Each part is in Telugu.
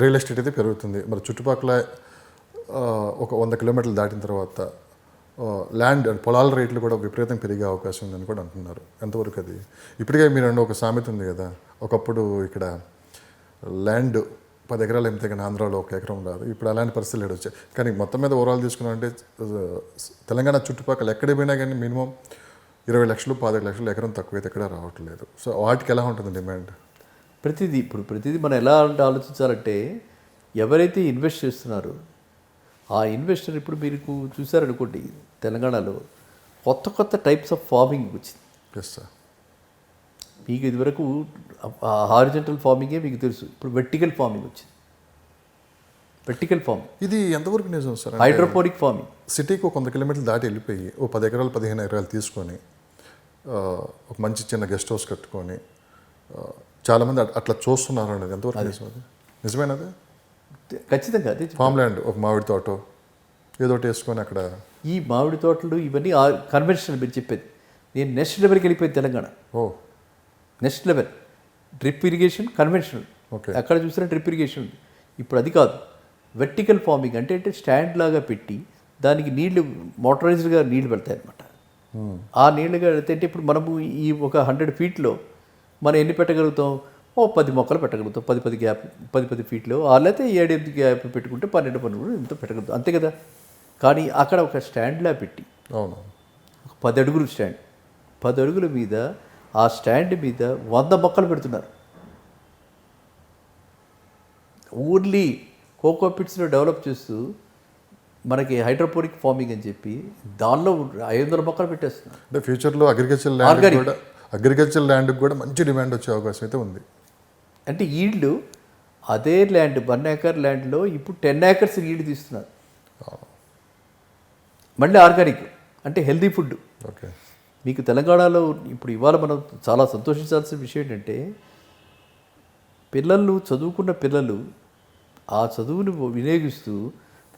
రియల్ ఎస్టేట్ అయితే పెరుగుతుంది. మరి చుట్టుపక్కల ఒక వంద కిలోమీటర్లు దాటిన తర్వాత ల్యాండ్ అండ్ పొలాల రేట్లు కూడా విపరీతం పెరిగే అవకాశం ఉందని కూడా అంటున్నారు. ఎంతవరకు అది? ఇప్పటికే మీరు ఒక సామెత ఉంది కదా ఒకప్పుడు ఇక్కడ ల్యాండ్ పది ఎకరాలు ఎమ్మితే కానీ ఆంధ్రాలో ఒక ఎకరం రాదు ఇప్పుడు అలాంటి పరిస్థితులు ఇక్కడ వచ్చాయి. కానీ మొత్తం మీద ఓవరాల్ తీసుకున్నామంటే తెలంగాణ చుట్టుపక్కల ఎక్కడ పోయినా కానీ మినిమం ఇరవై లక్షలు పదిహేను లక్షలు ఎకరం తక్కువైతే ఎక్కడ రావట్లేదు. సో వాటికి ఎలా ఉంటుంది డిమాండ్? ప్రతిదీ ఇప్పుడు ప్రతిదీ మనం ఎలా అంటే ఆలోచించాలంటే ఎవరైతే ఇన్వెస్ట్ చేస్తున్నారో ఆ ఇన్వెస్టర్ ఇప్పుడు మీకు చూసారనుకోండి తెలంగాణలో కొత్త కొత్త టైప్స్ ఆఫ్ ఫార్మింగ్ వచ్చింది. సార్ మీకు ఇదివరకు హారిజెంటల్ ఫార్మింగే మీకు తెలుసు. ఇప్పుడు వెర్టికల్ ఫార్మింగ్ వచ్చింది. Vertical farming. ఇది ఎంతవరకు నిజం సార్ హైడ్రోపోనిక్ ఫార్మింగ్. సిటీకి ఒక వంద కిలోమీటర్లు దాటి వెళ్ళిపోయి ఓ పది ఎకరాలు పదిహేను ఎకరాలు తీసుకొని ఒక మంచి చిన్న గెస్ట్ హౌస్ కట్టుకొని చాలామంది అట్- అట్లా చూస్తున్నారు అనేది ఎంతవరకు నిజం అది? నిజమేనది ఖచ్చితంగా అదే ఫామ్ ల్యాండ్ ఒక మామిడి తోట ఏదో వేసుకొని అక్కడ ఈ మామిడి తోటలు ఇవన్నీ కన్వెన్షనల్ మీరు చెప్పేది. నేను నెక్స్ట్ లెవెల్కి వెళ్ళిపోయింది తెలంగాణ. ఓ. Next level drip irrigation conventional okay. ఎక్కడ చూసినా డ్రిప్ ఇరిగేషన్ ఉంది. ఇప్పుడు అది కాదు. వెర్టికల్ ఫార్మింగ్ అంటే అంటే స్టాండ్ లాగా పెట్టి దానికి నీళ్ళు మోటరైజ్డ్గా నీళ్ళు పెడతాయి అనమాట ఆ నీళ్ళుగా వెళ్తే అంటే ఇప్పుడు మనము ఈ ఒక హండ్రెడ్ ఫీట్లో మనం ఎన్ని పెట్టగలుగుతాం? ఓ పది మొక్కలు పెట్టగలుగుతాం. పది పది గ్యాప్ పది పది ఫీట్లో. లేకపోతే ఏడు ఎనిమిది గ్యాప్ పెట్టుకుంటే పన్నెండు పన్నెండు ఇంత పెట్టగలుగుతాం. అంతే కదా? కానీ అక్కడ ఒక స్టాండ్లా పెట్టి అవును. ఒక పది అడుగులు స్టాండ్. పది అడుగుల మీద ఆ స్టాండ్ మీద వంద మొక్కలు పెడుతున్నారు. ఓన్లీ కోకో పిట్స్లో డెవలప్ చేస్తూ మనకి హైడ్రోపోనిక్ ఫార్మింగ్ అని చెప్పి దానిలో ఐదు వందల మొక్కలు పెట్టేస్తున్నారు. ఫ్యూచర్లో అగ్రికల్చర్ కూడా అగ్రికల్చర్ ల్యాండ్కి కూడా మంచి డిమాండ్ వచ్చే అవకాశం అయితే ఉంది. అంటే ఈల్డ్ అదే ల్యాండ్ వన్ ఏకర్ ల్యాండ్లో ఇప్పుడు టెన్ ఏకర్స్ ఈల్డ్ తీస్తున్నారు. మళ్ళీ ఆర్గానిక్ అంటే హెల్తీ ఫుడ్. ఓకే. మీకు తెలంగాణలో ఇప్పుడు ఇవాళ మనం చాలా సంతోషించాల్సిన విషయం ఏంటంటే పిల్లలు చదువుకున్న పిల్లలు ఆ చదువుని వినియోగిస్తూ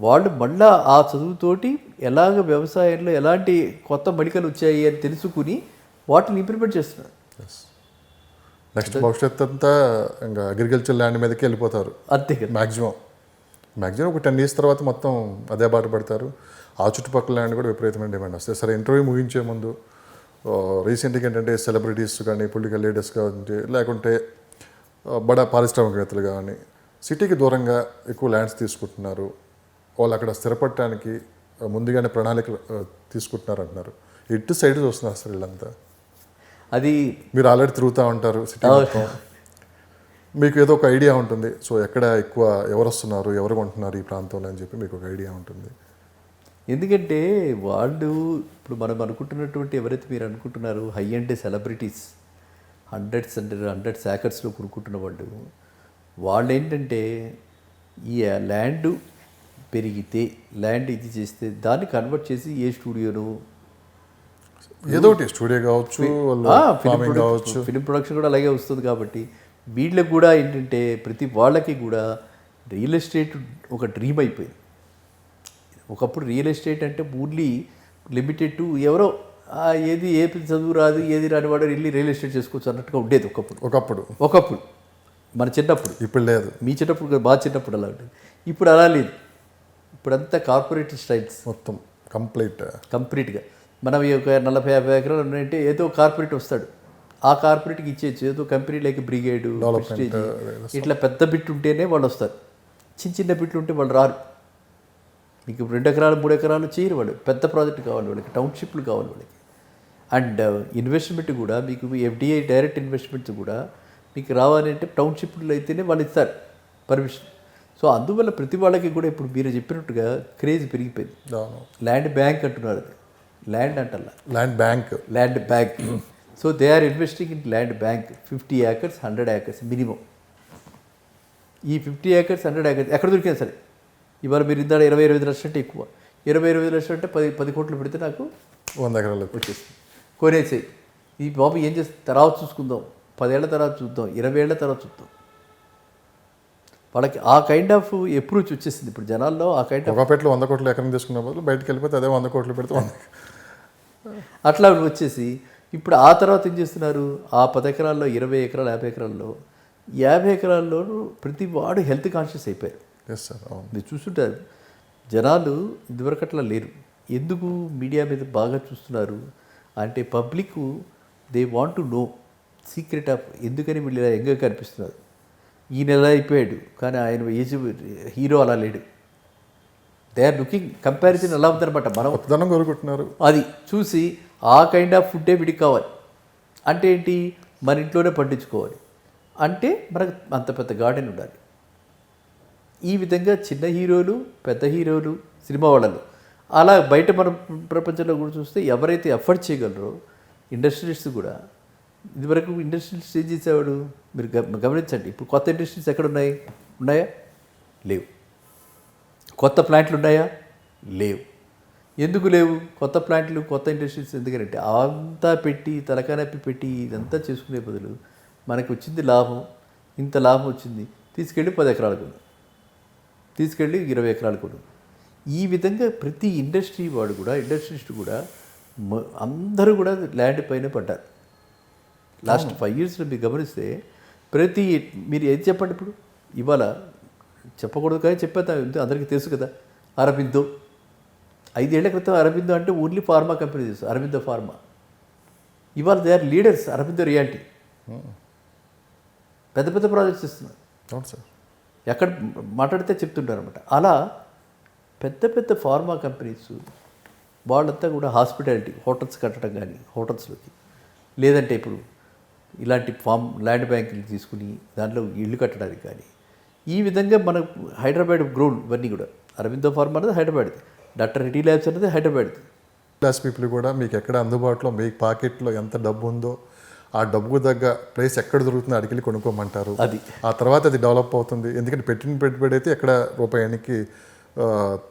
వాళ్ళు మళ్ళా ఆ చదువుతోటి ఎలాగ వ్యవసాయంలో ఎలాంటి కొత్త మడికలు వచ్చాయి అని తెలుసుకుని వాటిని ఇంప్లిమెంట్ చేస్తున్నారు నెక్స్ట్ భవిష్యత్ అంతా ఇంకా అగ్రికల్చర్ ల్యాండ్ మీదకి వెళ్ళిపోతారు. అంతే కదా. మ్యాక్సిమం మ్యాక్సిమం ఒక టెన్ ఇయర్స్ తర్వాత మొత్తం అదే బాట పడతారు. ఆ చుట్టుపక్కల ల్యాండ్ కూడా విపరీతమైన డిమాండ్ వస్తాయి సరే ఇంటర్వ్యూ ముగించే ముందు రీసెంట్గా ఏంటంటే సెలబ్రిటీస్ కానీ పొలిటికల్ లీడర్స్ కానీ లేకుంటే బడా పారిశ్రామికవేత్తలు కానీ సిటీకి దూరంగా ఎక్కువ ల్యాండ్స్ తీసుకుంటున్నారు. వాళ్ళు అక్కడ స్థిరపడటానికి ముందుగానే ప్రణాళిక ఆ, తీసుకుంటున్నారు అంటున్నారు. ఇటు సైడ్ చూస్తున్నారు సార్ వీళ్ళంతా. అది మీరు ఆల్రెడీ తిరుగుతూ ఉంటారు సిటీ మీకు ఏదో ఒక ఐడియా ఉంటుంది. సో ఎక్కడ ఎక్కువ ఎవరు వస్తున్నారు ఎవరు కొంటున్నారు ఈ ప్రాంతంలో అని చెప్పి మీకు ఒక ఐడియా ఉంటుంది. ఎందుకంటే వాళ్ళు ఇప్పుడు మనం అనుకుంటున్నటువంటి ఎవరైతే మీరు అనుకుంటున్నారు high and celebrities hundreds and hundreds యాకర్స్లో కొనుక్కుంటున్న వాళ్ళు వాళ్ళు ఏంటంటే ఈ ల్యాండ్ పెరిగితే ల్యాండ్ ఇది చేస్తే దాన్ని కన్వర్ట్ చేసి ఏ స్టూడియోను ఏదో ఒకటి స్టూడియో కావచ్చు కావచ్చు. ఫిలిం ప్రొడక్షన్ కూడా అలాగే వస్తుంది కాబట్టి వీళ్ళకి కూడా ఏంటంటే ప్రతి వాళ్ళకి కూడా రియల్ ఎస్టేట్ ఒక డ్రీమ్ అయిపోయింది. ఒకప్పుడు రియల్ ఎస్టేట్ అంటే ఓన్లీ లిమిటెడ్ టు ఎవరో ఏది ఏ చదువు రాదు ఏది రాని వాడు వెళ్ళి రియల్ ఎస్టేట్ చేసుకోవచ్చు అన్నట్టుగా ఉండేది ఒకప్పుడు. ఒకప్పుడు. ఒకప్పుడు. మన చిన్నప్పుడు. ఇప్పుడు లేదు. మీ చిన్నప్పుడు మా చిన్నప్పుడు అలా ఉండేది. ఇప్పుడు అలా లేదు. ఇప్పుడంతా కార్పొరేట్ స్టైల్స్ మొత్తం కంప్లీట్ కంప్లీట్గా మనం ఈ ఒక నలభై యాభై ఎకరాలు ఉన్నాయంటే ఏదో కార్పొరేట్ వస్తాడు. ఆ కార్పొరేట్కి ఇచ్చేయచ్చు. ఏదో కంపెనీ లైక్ బ్రిగేడ్ ఇట్లా పెద్ద బిట్ ఉంటేనే వాళ్ళు వస్తారు. చిన్న చిన్న బిట్లు ఉంటే వాళ్ళు రారు. మీకు రెండు ఎకరాలు మూడు ఎకరాలు చేయరు వాళ్ళు. పెద్ద ప్రాజెక్ట్ కావాలి వాళ్ళకి టౌన్షిప్లు కావాలి వాళ్ళకి. అండ్ ఇన్వెస్ట్మెంట్ కూడా మీకు ఎఫ్డిఐ డైరెక్ట్ ఇన్వెస్ట్మెంట్స్ కూడా మీకు రావాలి అంటే టౌన్షిప్లు అయితేనే వాళ్ళు ఇస్తారు. పర్మిషన్ సో అందువల్ల ప్రతి వాళ్ళకి కూడా ఇప్పుడు మీరు చెప్పినట్టుగా క్రేజ్ పెరిగిపోయింది. ల్యాండ్ బ్యాంక్ అంటున్నారు అది. Land అంటల్లా? Land bank land bank so they are investing in land bank fifty acres hundred acres minimum ఈ ఫిఫ్టీ ఏకర్స్ హండ్రెడ్ ఏకర్స్ ఎక్కడ దొరికినా సరే? ఇవాళ మీరు ఇందాక ఇరవై ఇరవై లక్షలు అంటే ఎక్కువ. ఇరవై ఇరవై లక్షలు అంటే పది పది కోట్లు పెడితే నాకు వంద ఎకరాలు వచ్చేస్తుంది. కొనేసేయి. ఈ బాబు ఏం చేస్తే తర్వాత చూసుకుందాం. పదేళ్ళ తర్వాత చూద్దాం. ఇరవై ఏళ్ళ తర్వాత చూద్దాం. వాళ్ళకి ఆ కైండ్ ఆఫ్ అప్రోచ్ వచ్చేసింది. ఇప్పుడు జనాల్లో ఆ కైండ్ ఆఫ్ ఒక పెట్లో వంద కోట్లు ఎకరం తీసుకున్న బదులు బయటకు వెళ్ళిపోతే అదే వంద కోట్లు పెడితే వంద అట్లా వచ్చేసి ఇప్పుడు ఆ తర్వాత ఏం చేస్తున్నారు? ఆ పది ఎకరాల్లో ఇరవై ఎకరాలు యాభై ఎకరాల్లో యాభై ఎకరాల్లోనూ ప్రతి వాడు హెల్త్ కాన్షియస్ అయిపోయారు. ఎస్ సార్ మీరు చూస్తుంటారు జనాలు ఇదివరకు అట్లా లేరు. ఎందుకు మీడియా మీద బాగా చూస్తున్నారు? అంటే public they want to know secret of ఎందుకని వీళ్ళు ఇలా ఎంగా కనిపిస్తున్నారు? ఈ నెల అయిపోయాడు కానీ ఆయన ఏజ్ హీరో అలా లేడు. దే ఆర్ లుకింగ్ కంపారిజన్ ఎలా ఉందన్నమాట మనం కొత్తదనం కోరుకుంటున్నారు. అది చూసి ఆ కైండ్ ఆఫ్ ఫుడ్డే వీడికి కావాలి అంటే ఏంటి? మన ఇంట్లోనే పండించుకోవాలి. అంటే మనకు అంత పెద్ద గార్డెన్ ఉండాలి. ఈ విధంగా చిన్న హీరోలు పెద్ద హీరోలు సినిమా వాళ్ళలో. అలా బయట మన ప్రపంచంలో కూడా చూస్తే ఎవరైతే ఎఫర్ట్ చేయగలరో ఇండస్ట్రియలిస్ట్ కూడా ఇదివరకు ఇండస్ట్రియలిస్ట్ ఏం చేసేవాడు? మీరు గమ- గమనించండి. ఇప్పుడు కొత్త ఇండస్ట్రీస్ ఎక్కడ ఉన్నాయి? ఉన్నాయా? లేవు. కొత్త ప్లాంట్లు ఉన్నాయా? లేవు. ఎందుకు లేవు? కొత్త ప్లాంట్లు కొత్త ఇండస్ట్రీస్ ఎందుకంటే అంతా పెట్టి తలకానప్పి పెట్టి ఇదంతా చేసుకునే బదులు మనకు వచ్చింది లాభం. ఇంత లాభం వచ్చింది. తీసుకెళ్ళి పది ఎకరాలు కొను. తీసుకెళ్ళి ఇరవై ఎకరాలు కొను. ఈ విధంగా ప్రతి ఇండస్ట్రీ వాడు కూడా ఇండస్ట్రీస్ట్ కూడా అందరూ కూడా ల్యాండ్ పైన పడ్డారు. లాస్ట్ ఫైవ్ ఇయర్స్లో మీరు గమనిస్తే ప్రతి మీరు ఏది చెప్పండి ఇప్పుడు? ఇవాళ చెప్పకూడదు కానీ చెప్పేదా అందరికీ తెలుసు కదా. అరబిందో. ఐదేళ్ళ క్రితం అరబిందో అంటే ఓన్లీ ఫార్మా కంపెనీ తెలుసు. అరబిందో ఫార్మా. ఇవాళ they are leaders. Aurobindo reality. పెద్ద పెద్ద ప్రాజెక్ట్స్ ఇస్తున్నారు అవును సార్. ఎక్కడ మాట్లాడితే చెప్తుంటారు అనమాట అలా పెద్ద పెద్ద ఫార్మా కంపెనీస్ వాళ్ళంతా కూడా హాస్పిటాలిటీ హోటల్స్ కట్టడం కానీ హోటల్స్లోకి. లేదంటే ఇప్పుడు ఇలాంటి ఫామ్ ల్యాండ్ బ్యాంకులు తీసుకుని దాంట్లో ఇల్లు కట్టడానికి కానీ ఈ విధంగా మన హైదరాబాద్ గ్రోన్ ఇవన్నీ కూడా. అరవిందో ఫార్మా అనేది హైదరాబాద్. డాక్టర్ రెడ్డి ల్యాబ్స్ అనేది హైదరాబాద్. క్లాస్ పీపుల్ కూడా మీకు ఎక్కడ అందుబాటులో మీ పాకెట్లో ఎంత డబ్బు ఉందో ఆ డబ్బుకు తగ్గ ప్లేస్ ఎక్కడ దొరుకుతుందో అడిగి కొనుక్కోమంటారు. అది. ఆ తర్వాత అది డెవలప్ అవుతుంది. ఎందుకంటే పెట్టిన పెట్టుబడి అయితే ఎక్కడ రూపాయానికి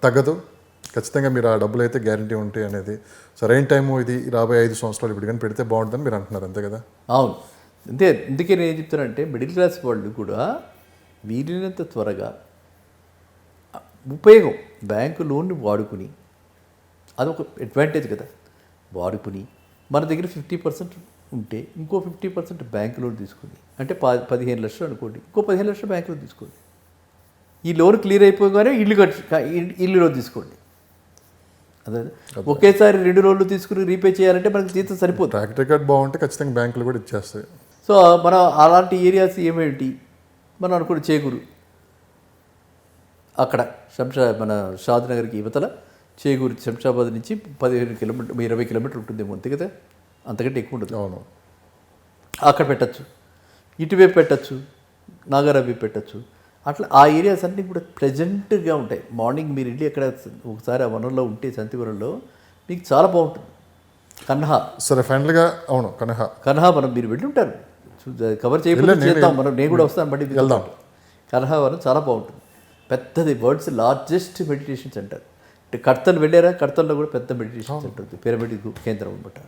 తగ్గదు. ఖచ్చితంగా మీరు ఆ డబ్బులు అయితే గ్యారంటీ ఉంటాయి అనేది. సరైన టైము ఇది రాబోయే ఐదు సంవత్సరాలు ఇప్పుడు కానీ పెడితే బాగుంటుందని మీరు అంటున్నారు అంతే కదా? అవును. అంతే అందుకే నేను ఏం చెప్తానంటే మిడిల్ క్లాస్ వాళ్ళు కూడా వీలైనంత త్వరగా ఉపయోగం బ్యాంకు లోన్ని వాడుకుని అదొక అడ్వాంటేజ్ కదా. వాడుకుని మన దగ్గర ఫిఫ్టీ పర్సెంట్ ఉంటే ఇంకో ఫిఫ్టీ పర్సెంట్ బ్యాంక్ లోన్ తీసుకుని అంటే ప పదిహేను లక్షలు అనుకోండి. ఇంకో పదిహేను లక్షలు బ్యాంక్ లోన్ తీసుకోండి. ఈ లోన్ క్లియర్ అయిపోగానే ఇల్లు కట్టు ఇల్లు లోన్ తీసుకోండి. అదే. ఒకేసారి రెండు లోన్లు తీసుకుని రీపే చేయాలంటే మనకి జీతం సరిపోతుంది ట్రాక్ రికార్డ్ బాగుంటే ఖచ్చితంగా బ్యాంకులు కూడా ఇచ్చేస్తాయి. సో మనం అలాంటి ఏరియాస్ ఏమేంటి మనం అనుకున్న చేకూరు. అక్కడ శంషా మన షాద్ నగర్కి యువతల చేకూరు శంషాబాద్ నుంచి పదిహేను కిలోమీటర్ ఇరవై కిలోమీటర్ ఉంటుందేమో అంతే కదా? అంతకంటే ఎక్కువ ఉండదు. అవును. అక్కడ పెట్టచ్చు. ఇటువైపు పెట్టచ్చు. నాగారవి పెట్టచ్చు. అట్లా ఆ ఏరియాస్ అన్నీ కూడా ప్లెజెంట్గా ఉంటాయి. మార్నింగ్ మీరు వెళ్ళి అక్కడ ఒకసారి ఆ వనంలో ఉంటే సంతివనంలో మీకు చాలా బాగుంటుంది. కన్హా. సరే ఫైనల్గా అవును కనహ. కన్హా మనం మీరు వెళ్ళి ఉంటారు. కవర్ చేయకుండా చేద్దాం మనం. నేను కూడా వస్తాను మీతో వెళ్దాం. వనం చాలా బాగుంటుంది. పెద్దది వరల్డ్స్ లార్జెస్ట్ మెడిటేషన్ సెంటర్ అంటే కర్తన్ వెళ్ళారా? కర్తన్లో కూడా పెద్ద మెడిటేషన్ సెంటర్ ఉంది. పిరమిడ్ కేంద్రం అనమాట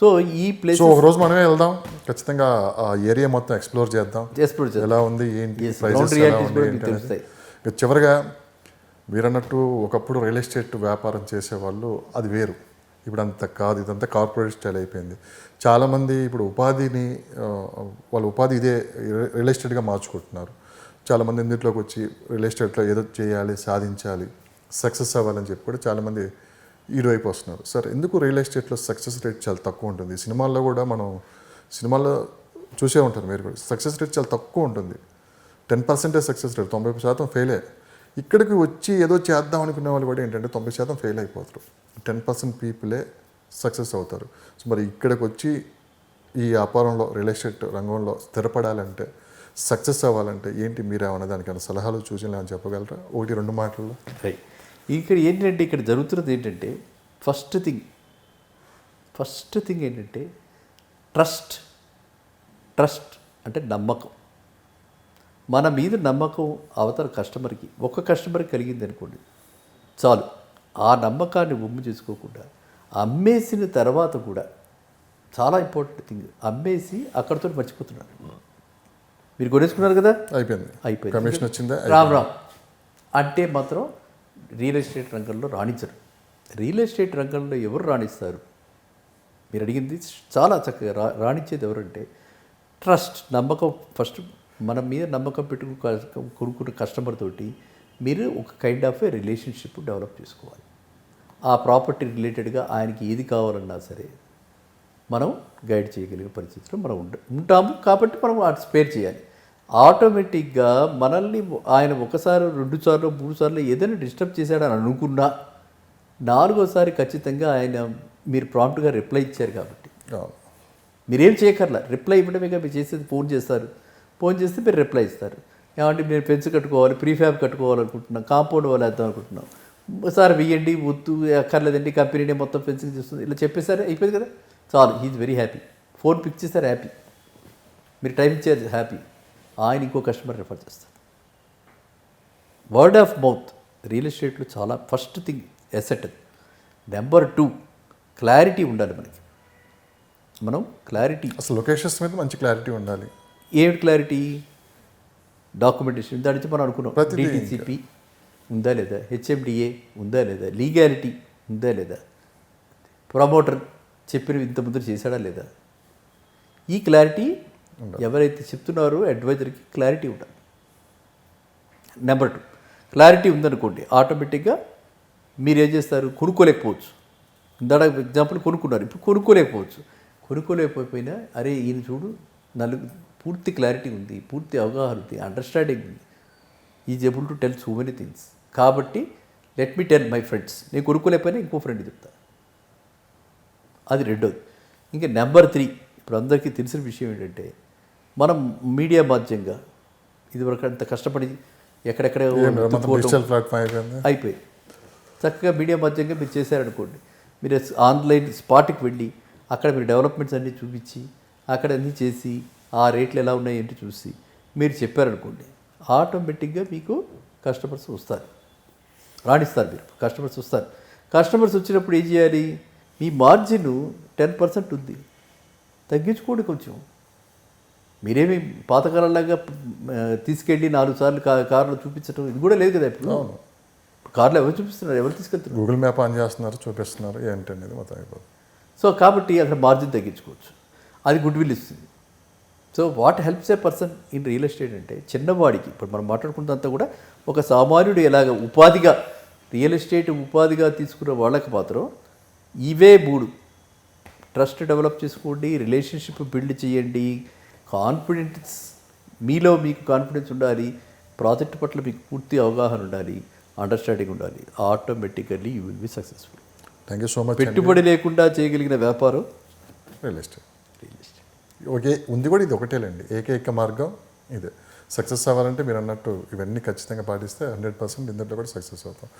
సో ఈ ప్లేస్ సో ఒక రోజు మనమే వెళ్దాం. ఖచ్చితంగా ఆ ఏరియా మొత్తం ఎక్స్ప్లోర్ చేద్దాం. ఎక్స్ప్లోర్ చేద్దాం. ఎలా ఉంది ఏంటి. తెలుస్తాయి. చివరిగా మీరన్నట్టు ఒకప్పుడు రియల్ ఎస్టేట్ వ్యాపారం చేసేవాళ్ళు అది వేరు. ఇప్పుడు అంత కాదు ఇదంతా కార్పొరేట్ స్టైల్ అయిపోయింది. చాలామంది ఇప్పుడు ఉపాధిని వాళ్ళ ఉపాధి ఇదే రియల్ ఎస్టేట్గా మార్చుకుంటున్నారు. చాలామంది ఇందులోకి వచ్చి రియల్ ఎస్టేట్లో ఏదో చేయాలి సాధించాలి సక్సెస్ అవ్వాలని చెప్పి కూడా చాలామంది ఇటువైపు వస్తున్నారు. సార్ ఎందుకు రియల్ ఎస్టేట్లో సక్సెస్ రేట్ చాలా తక్కువ ఉంటుంది? సినిమాల్లో కూడా మనం సినిమాల్లో చూసే ఉంటారు మీరు కూడా సక్సెస్ రేట్ చాలా తక్కువ ఉంటుంది. టెన్ పర్సెంటేజ్ సక్సెస్ రేట్ తొంభై శాతం ఫెయిలే. ఇక్కడికి వచ్చి ఏదో చేద్దాం అనుకునే వాళ్ళు కూడా ఏంటంటే తొంభై శాతం ఫెయిల్ అయిపోతారు. టెన్ పర్సెంట్ పీపులే సక్సెస్ అవుతారు. సో మరి ఇక్కడికి వచ్చి ఈ వ్యాపారంలో రియల్ ఎస్టేట్ రంగంలో స్థిరపడాలంటే సక్సెస్ అవ్వాలంటే ఏంటి? మీరు ఏమన్నా దానికైనా సలహాలు సూచనలు అని చెప్పగలరా? ఒకటి రెండు మాటల్లో. రైట్. ఇక్కడ ఏంటంటే ఇక్కడ జరుగుతున్నది ఏంటంటే ఫస్ట్ థింగ్ ఫస్ట్ థింగ్ ఏంటంటే ట్రస్ట్ ట్రస్ట్ అంటే నమ్మకం. మన మీద నమ్మకం అవతల కస్టమర్కి ఒక కస్టమర్కి కలిగింది అనుకోండి చాలు. ఆ నమ్మకాన్ని ఉమ్ము చేసుకోకుండా అమ్మేసిన తర్వాత కూడా చాలా ఇంపార్టెంట్ థింగ్ అమ్మేసి అక్కడితో మర్చిపోతున్నారు మీరు కొనేసుకున్నారు కదా? అయిపోయింది. అయిపోయింది. కమిషన్ వచ్చిందా? రామ్ రామ్. అంటే మాత్రం రియల్ ఎస్టేట్ రంగంలో రాణించరు. రియల్ ఎస్టేట్ రంగంలో ఎవరు రాణిస్తారు? మీరు అడిగింది చాలా చక్కగా. రా రాణించేది ఎవరంటే ట్రస్ట్ నమ్మకం. ఫస్ట్ మన మీద నమ్మకం పెట్టుకుని క- కొనుక్కున్న కస్టమర్ తోటి మీరు ఒక kind of a relationship develop చేసుకోవాలి. ఆ ప్రాపర్టీ రిలేటెడ్గా ఆయనకి ఏది కావాలన్నా సరే మనం గైడ్ చేయగలిగే పరిస్థితిలో మనం ఉండ ఉంటాము కాబట్టి మనం ఆ స్పేర్ చేయాలి. ఆటోమేటిక్గా మనల్ని ఆయన ఒకసారి రెండు సార్లు మూడు సార్లు ఏదైనా డిస్టర్బ్ చేశాడని అనుకున్నా నాలుగోసారి ఖచ్చితంగా ఆయన మీరు ప్రాంప్ట్గా రిప్లై ఇచ్చారు కాబట్టి. మీరేం చేయకర్లా రిప్లై ఇవ్వడమే మీరు చేసేది ఫోన్ చేస్తారు. ఫోన్ చేస్తే మీరు రిప్లై ఇస్తారు. ఏమంటే నేను ఫెన్స్ కట్టుకోవాలి ప్రీఫ్యాబ్ కట్టుకోవాలనుకుంటున్నాం కాంపౌండ్ వాళ్ళు వేద్దాం అనుకుంటున్నాం సార్ వెయ్యండి వద్దు అక్కర్లేదండి కంపెనీనే మొత్తం ఫెన్సింగ్ చేస్తుంది. ఇలా చెప్పేసారు అయిపోయింది కదా? చాలు he very happy phone pick చేస్తారు హ్యాపీ మీరు టైం ఇచ్చారు హ్యాపీ ఆయన ఇంకో కస్టమర్ రిఫర్ చేస్తారు వర్డ్ ఆఫ్ మౌత్ రియల్ ఎస్టేట్లో చాలా first thing asset number two clarity ఉండాలి మనకి. మనం క్లారిటీ అసలు లొకేషన్స్ మీద మంచి క్లారిటీ ఉండాలి. ఏమిటి క్లారిటీ డాక్యుమెంటేషన్ దాని నుంచి మనం అనుకున్నాం. డిటిసిపి ఉందా లేదా? హెచ్ఎండిఏ ఉందా లేదా? లీగాలిటీ ఉందా లేదా? ప్రమోటర్ చెప్పిన ఇంత ముందు చేశాడా లేదా? ఈ క్లారిటీ ఎవరైతే చెప్తున్నారో అడ్వైజర్కి క్లారిటీ ఉండాలి. నెంబర్ టూ క్లారిటీ ఉందనుకోండి ఆటోమేటిక్గా మీరు ఏం చేస్తారు? కొనుక్కోలేకపోవచ్చు. ఇందాక ఎగ్జాంపుల్ కొనుక్కున్నారు. ఇప్పుడు కొనుక్కోలేకపోవచ్చు. కొనుక్కోలేకపోయినా అరే ఈయన చూడు నలుగు పూర్తి క్లారిటీ ఉంది పూర్తి అవగాహన ఉంది అండర్స్టాండింగ్ ఉంది. Is able to tell so many things కాబట్టి let me tell my friends నేను కొనుక్కోలేకపోయినా ఇంకో ఫ్రెండ్ చెప్తా. అది రెండోది. ఇంకా నెంబర్ త్రీ ఇప్పుడు అందరికీ తెలిసిన విషయం ఏంటంటే మనం మీడియా మాధ్యంగా ఇదివరకు అంత కష్టపడి ఎక్కడెక్కడ అయిపోయి చక్కగా మీడియా మాధ్యంగా మీరు చేశారనుకోండి మీరు ఆన్లైన్ స్పాట్కి వెళ్ళి అక్కడ మీరు డెవలప్మెంట్స్ అన్నీ చూపించి అక్కడ అన్నీ చేసి ఆ రేట్లు ఎలా ఉన్నాయి ఏంటి చూసి మీరు చెప్పారనుకోండి ఆటోమేటిక్గా మీకు కస్టమర్స్ వస్తారు. రాణిస్తారు మీరు కస్టమర్స్ వస్తారు. కస్టమర్స్ వచ్చినప్పుడు ఏం చేయాలి? మీ మార్జిన్ టెన్ పర్సెంట్ ఉంది. తగ్గించుకోండి కొంచెం. మీరేమి పాతకాలంలాగా తీసుకెళ్ళి నాలుగు సార్లు కా కార్లో చూపించడం ఇది కూడా లేదు కదా ఇప్పుడు? కార్లో ఎవరు చూపిస్తున్నారు? ఎవరు తీసుకెళ్తున్నారు? గూగుల్ మ్యాప్ ఆన్ చేస్తున్నారు చూపిస్తున్నారు ఏంటి అనేది మొత్తం అయిపోతుంది. సో కాబట్టి అక్కడ మార్జిన్ తగ్గించుకోవచ్చు. అది గుడ్ విల్ ఇస్తుంది. So what helps a person in real estate అంటే చిన్నవాడికి ఇప్పుడు మనం మాట్లాడుకున్నంతా కూడా ఒక సామాన్యుడు ఎలాగ ఉపాధిగా రియల్ ఎస్టేట్ ఉపాధిగా తీసుకున్న వాళ్ళకి మాత్రం ఇవే మూడు. ట్రస్ట్ డెవలప్ చేసుకోండి రిలేషన్షిప్ బిల్డ్ చేయండి కాన్ఫిడెన్స్ మీలో మీకు కాన్ఫిడెన్స్ ఉండాలి ప్రాజెక్ట్ పట్ల మీకు పూర్తి అవగాహన ఉండాలి అండర్స్టాండింగ్ ఉండాలి. Automatically you will be successful thank you so much పెట్టుబడి లేకుండా చేయగలిగిన వ్యాపారం రియల్ ఎస్టేట్ ఒకే ఉంది కూడా ఇది ఒకటేలేండి. ఏకైక మార్గం ఇదే. సక్సెస్ అవ్వాలంటే మీరు అన్నట్టు ఇవన్నీ ఖచ్చితంగా పాటిస్తే హండ్రెడ్ పర్సెంట్ ఇందులో కూడా సక్సెస్ అవుతాం.